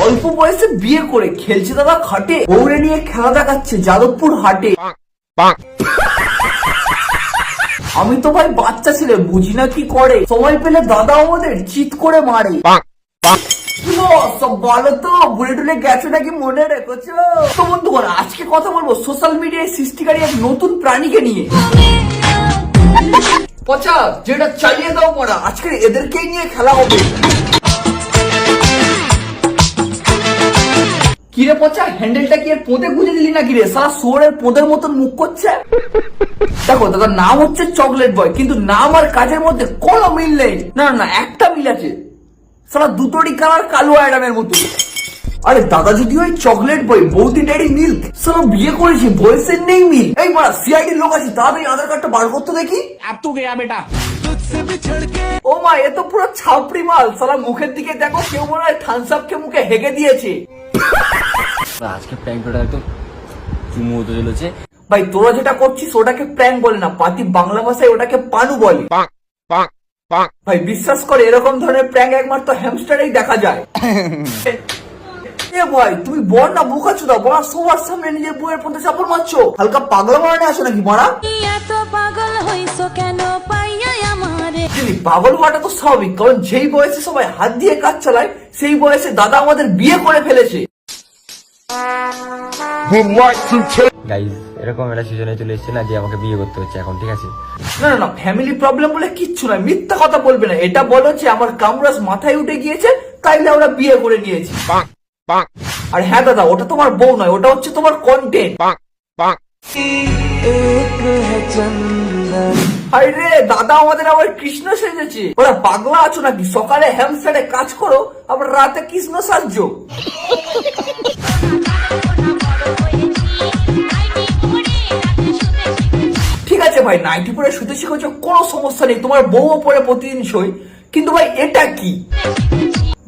অল্প বয়সে বিয়ে করে খেলছে দাদা খাটে, বউরে নিয়ে খেলা দেখাচ্ছে যাদবপুর হাটে। আমি তো ভাই বাচ্চা ছেলে, বুঝি না কি করে? সময় পেলে দাদা আমাদের চিৎ করে মারে। আজকে কথা বলব সোশ্যাল মিডিয়ায় সৃষ্টিকারী এক নতুন প্রাণীকে নিয়ে। পচা, যেটা চালিয়ে দাও আজকে এদেরকেই নিয়ে খেলা হবে। কিরে পচা হ্যান্ডেলটা কি এর পোঁতে গুঁজে দিলি না কিরে সারা শোয়ারের পোঁতের মতন মুখ করছে। দেখো দাদার নাম হচ্ছে চকলেট বয় কিন্তু নাম আর কাজের মধ্যে কোনো মিল নেই। না না একটা মিল আছে। সারা দুটোরই কালার কালো অ্যাডামের মতো। আরে দাদা যদি ওই চকলেট বই বৌদি ড্যাডি মিল্ক সব বিয়ে করেছি বয়সের নেই মিল। এই মারা সিআইডির লোক আছে তাড়াতাড়ি আধার কার্ডটা বার করতে দেখি। আর তু গেয়া বেটা। ও মা এ তো পুরো ছাপড়ি মাল। সারা মুখের দিকে দেখো কেউ মনে হয় থানসাপকে মুখে হেগে দিয়েছে। আজকে প্র্যাঙ্কটা একদম চুমু হতে চলেছে। ভাই তোরা যেটা করছিস ওটাকে প্র্যাঙ্ক বলে না পাতি বাংলা ভাষায় ওটাকে পানু বলে। ভাই বিশ্বাস করে এরকম ধরনের প্র্যাঙ্ক একমাত্র হ্যামস্টারেই দেখা যায়। এ ভাই তুমি বল না বোকা চুদা বড়া সবার সামনে নিজের বইয়ের পথে চাপড় মারছো। হালকা পাগলা মারানে আসো নাকি মারা? এত পাগল হইছো কেন পাইয়া আমারে? যদি পাগল হওয়াটা তো স্বাভাবিক কারণ যেই বয়সে সবাই হাত দিয়ে কাজ চালায় সেই বয়সে দাদা আমাদের বিয়ে করে ফেলেছে। গাইজ এরকম একটা সিজনে চলে এসেছে না যে আমাকে বিয়ে করতে হচ্ছে এখন ঠিক আছে? না না না ফ্যামিলি প্রবলেম বলে কিচ্ছু নয় মিথ্যা কথা বলবে না। এটা বলো যে আমার কামরাজ মাথায় উঠে গিয়েছে তাইলে আমরা বিয়ে করে নিয়েছি। আর হ্যাঁ দাদা ওটা তোমার বউ নয় ওটা হচ্ছে তোমার কন্টেন্ট আরে দাদা আমাদের আবার কৃষ্ণ সেজেছে। ওরা পাগলা আছো নাকি? সকালে হ্যামস্টারে কাজ করো আবার রাতে কৃষ্ণ সাজছো। ভাই নাইটি পরে শুতে শিখেছো কোনো সমস্যা নেই তোমার বউও পরে প্রতিদিন শোয়। কিন্তু ভাই এটা কি?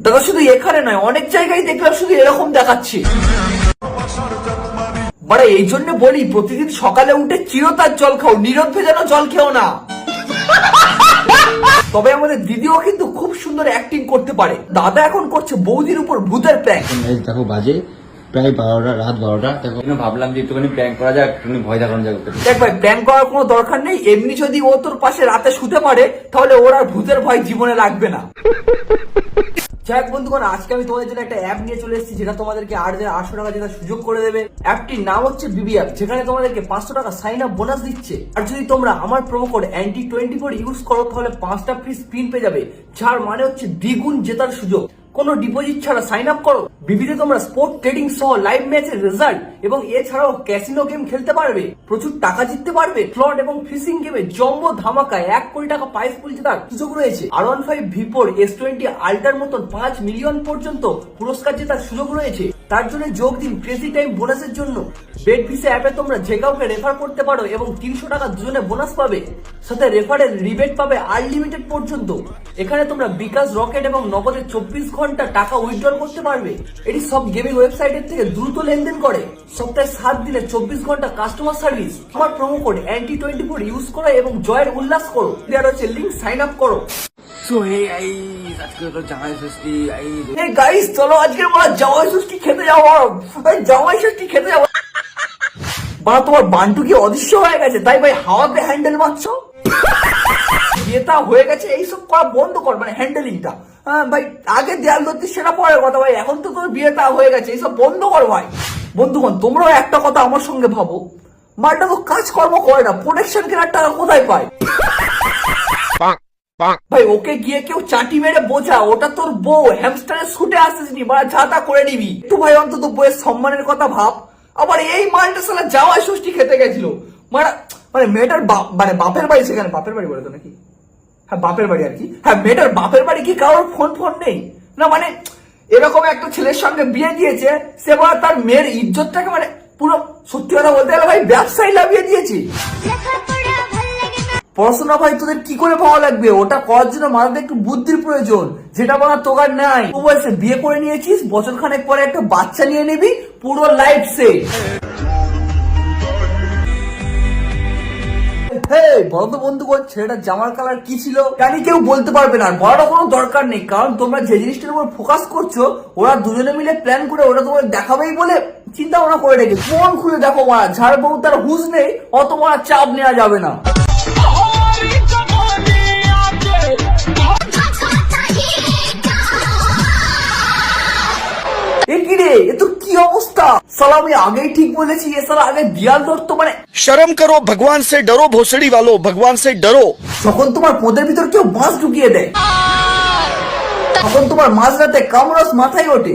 দাদা শুধু এখানে নয় অনেক জায়গায় দেখলাম শুধু এরকম দেখাচ্ছে। মানে এই জন্য বলি প্রতিদিন সকালে উঠে চিরতার জল খাও নিরোধ ভেজানো জল খেও না। তবে আমাদের দিদিও কিন্তু খুব সুন্দর অ্যাক্টিং করতে পারে। দাদা এখন করছে বৌদির উপর ভূতের Guys, দেখো বাজে। প্রায় বারোটা রাত বারোটা। ভাবলাম যে একটুখানি প্র্যাঙ্ক করা যাক একটুখানি ভয় দেখানো যাক দেখ ভাই প্র্যাঙ্ক করার কোনো দরকার নেই। এমনি যদি ও তোর পাশে রাতে শুতে পারে তাহলে ওর আর ভূতের ভয় জীবনে লাগবে না। যাই হোক বন্ধুগণ আজকে আমি তোমাদের জন্য একটা অ্যাপ নিয়ে চলে এসেছি যেটা তোমাদেরকে আট হাজার আটশো টাকা যেটা সুযোগ করে দেবে। অ্যাপটির নাম হচ্ছে বিবি অ্যাপ যেখানে তোমাদেরকে পাঁচশো টাকা সাইন আপ বোনাস দিচ্ছে। আর যদি তোমরা আমার promo code anti twenty four use করো তাহলে পাঁচটা ফ্রি স্পিন পেয়ে যাবে যার মানে হচ্ছে দ্বিগুণ জেতার সুযোগ। কোনো ডিপোজিট ছাড়া সাইন আপ করো। বিবিতে তোমরা স্পোর্ট ট্রেডিং সহ লাইভ ম্যাচের রেজাল্ট এবং এছাড়াও ক্যাসিনো গেম খেলতে পারবে। প্রচুর টাকা জিততে পারবে। ফ্লড এবং ফিশিং গেমে জম্বো ধামাকায় এক কোটি টাকা প্রাইজ পুল জেতার সুযোগ রয়েছে। আর ওয়ান ফাইভ ভিপোর এস টোয়েন্টি আল্টার মতন পাঁচ মিলিয়ন পর্যন্ত পুরস্কার জেতার সুযোগ রয়েছে। তার জন্য যোগ দিন। ক্রেজি টাইম বোনাসের জন্য। বেড ভিসা অ্যাপে তোমরা যে কাউকে রেফার করতে পারো এবং তিনশো টাকা দুজনে বোনাস পাবে, সাথে রেফারের রিবেট পাবে আনলিমিটেড পর্যন্ত। এখানে তোমরা বিকাশ, রকেট এবং নগদে চব্বিশ ঘণ্টা টাকা উইথড্রল করতে পারবে। এটি সব গেমিং ওয়েবসাইটের থেকে দ্রুত লেনদেন করে। সপ্তাহে সাত দিনে চব্বিশ ঘণ্টা কাস্টমার সার্ভিস আমার promo code anti twenty four use করো এবং জয়ের উল্লাস করো। দেওয়ার হচ্ছে লিঙ্ক সাইন আপ করো। আজকে গাইস চলো আজকের বলা জামাই ষষ্ঠী খেতে যাব জামাই ষষ্ঠী খেতে যাব বাবা তোমার বান্টু কি অদৃশ্য হয়ে গেছে তাই ভাই হাওয়াতে হ্যান্ডেল মারছো বিয়েটা হয়ে গেছে এইসব করা বন্ধ কর মানে হ্যান্ডেলিংটা হ্যাঁ ভাই আগে দেয়াল ধরতে সেটা পরের কথা ভাই এখন তো তোর বিয়েটা হয়ে গেছে এইসব বন্ধ কর ভাই বন্ধুগণ তোমরাও একটা কথা আমার সঙ্গে ভাবো। মালটা তো কাজকর্ম করে না প্রোটেকশন কেনার টাকা কোথায় পায়? ভাই ওকে গিয়ে কেউ চাটি মেরে বোঝা ওটা তোর বউ হ্যামস্টারের শুটে আসতেছিস নি বা ঝাঁটা করে নিবি। একটু ভাই অন্তত বউয়ের সম্মানের কথা ভাব। আবার এই মালটা সালা যাওয়া ষষ্ঠী খেতে গেছিল। মানে মানে মেয়েটার মানে বাপের বাড়ি সেখানে বাপের বাড়ি বলে তো নাকি? হ্যাঁ বাপের বাড়ি আর কি। হ্যাঁ মেয়েটার বাপের বাড়ি কি কারোর ফোন ফোন নেই? না মানে এরকম একটা ছেলের সঙ্গে বিয়ে দিয়েছে সে বলে তার মেয়ের ইজ্জতটাকে মানে পুরো সত্যি কথা বলতে গেলে ভাই ব্যবসায় লাভিয়ে দিয়েছি। পড়াশোনা ভাই, তোদের কি করে ভালো লাগবে? ওটা করার জন্য মাথাতে একটু বুদ্ধির প্রয়োজন, যেটা বলা তোকার নাই। ও বলছে, বিয়ে করে নিয়েছিস বছর খানেক পরে একটা বাচ্চা নিয়ে নিবি, পুরো লাইফ সে বলো তো জামার কালার কি ছিল? কেউ বলতে পারবে না কোনো দরকার নেই, কারণ তোমরা যে জিনিসটার উপর ফোকাস করছ, ওরা দুজনে মিলে প্ল্যান করে দেখাবেই বলে চিন্তা ভাবনা করে ফোন খুলে দেখো মারা ঝাড় তার হুঁশ নেই, অত মারা চাপ নেওয়া যাবে না। কি অবস্থা সালা আমি আগেই ঠিক বলেছি এ সালা আগে দিয়াল ধরতো মানে शर्म करो भगवान से डरो भोसड़ी वालों भगवान से डरो তখন তোমার পদের ভিতর কেউ মাছ ঢুকিয়ে দেয় তখন তোমার মাঝরাতে কামরাস মাথায় ওঠে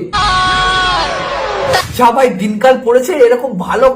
যা ভাই দিনকাল পড়েছে এরকম ভালো